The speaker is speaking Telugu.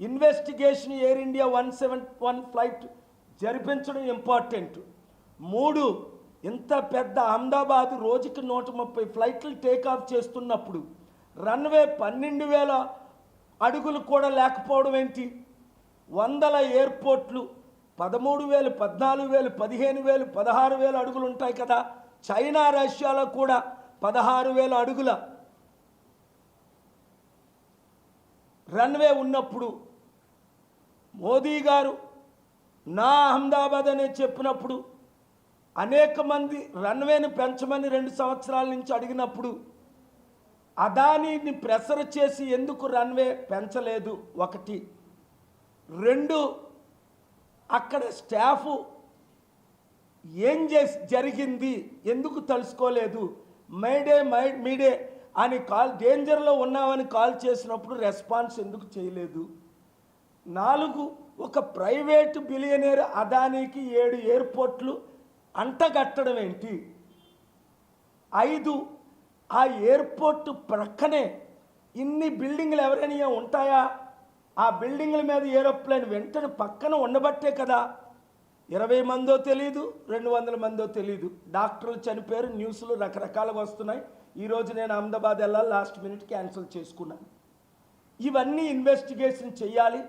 Investigation Air India one seven one flight జరిపించడం ఇంపార్టెంట్. మూడు ఇంత పెద్ద అహ్మదాబాద్ రోజుకి నూట ముప్పై ఫ్లైట్లు టేకాఫ్ చేస్తున్నప్పుడు రన్వే పన్నెండు వేల అడుగులు కూడా లేకపోవడం ఏంటి? వందల ఎయిర్పోర్ట్లు పదమూడు వేలు పద్నాలుగు వేలు పదిహేను వేలు పదహారు వేలు అడుగులు ఉంటాయి కదా? చైనా రష్యాలో కూడా పదహారు వేల అడుగుల రన్వే ఉన్నప్పుడు మోదీ గారు నా అహ్మదాబాద్ అనే చెప్పినప్పుడు అనేక మంది రన్వేని పెంచమని రెండు సంవత్సరాల నుంచి అడిగినప్పుడు అదానీని ప్రెషర్ చేసి ఎందుకు రన్వే పెంచలేదు? ఒకటి. రెండు అక్కడ స్టాఫ్ ఏం చేసి జరిగింది? ఎందుకు తెలుసుకోలేదు? మైడే మై మీడే అని కాల్ డేంజర్లో ఉన్నామని కాల్ చేసినప్పుడు రెస్పాన్స్ ఎందుకు చేయలేదు? నాలుగు ఒక ప్రైవేట్ బిలియనీర్ అదానీకి ఏడు ఎయిర్పోర్ట్లు అంటగట్టడం ఏంటి? ఐదు ఆ ఎయిర్పోర్ట్ ప్రక్కనే ఇన్ని బిల్డింగ్లు ఎవరైనా ఉంటాయా? ఆ బిల్డింగ్ల మీద ఏరోప్లేన్ వెంటనే పక్కన ఉండబట్టే కదా. ఇరవై మందో తెలియదు రెండు వందల మందో తెలియదు డాక్టర్లు చనిపోయారు న్యూస్లు రకరకాలుగా వస్తున్నాయి. ఈరోజు నేను అహ్మదాబాద్ వెళ్ళాలి లాస్ట్ మినిట్ క్యాన్సిల్ చేసుకున్నాను. ఇవన్నీ ఇన్వెస్టిగేషన్ చేయాలి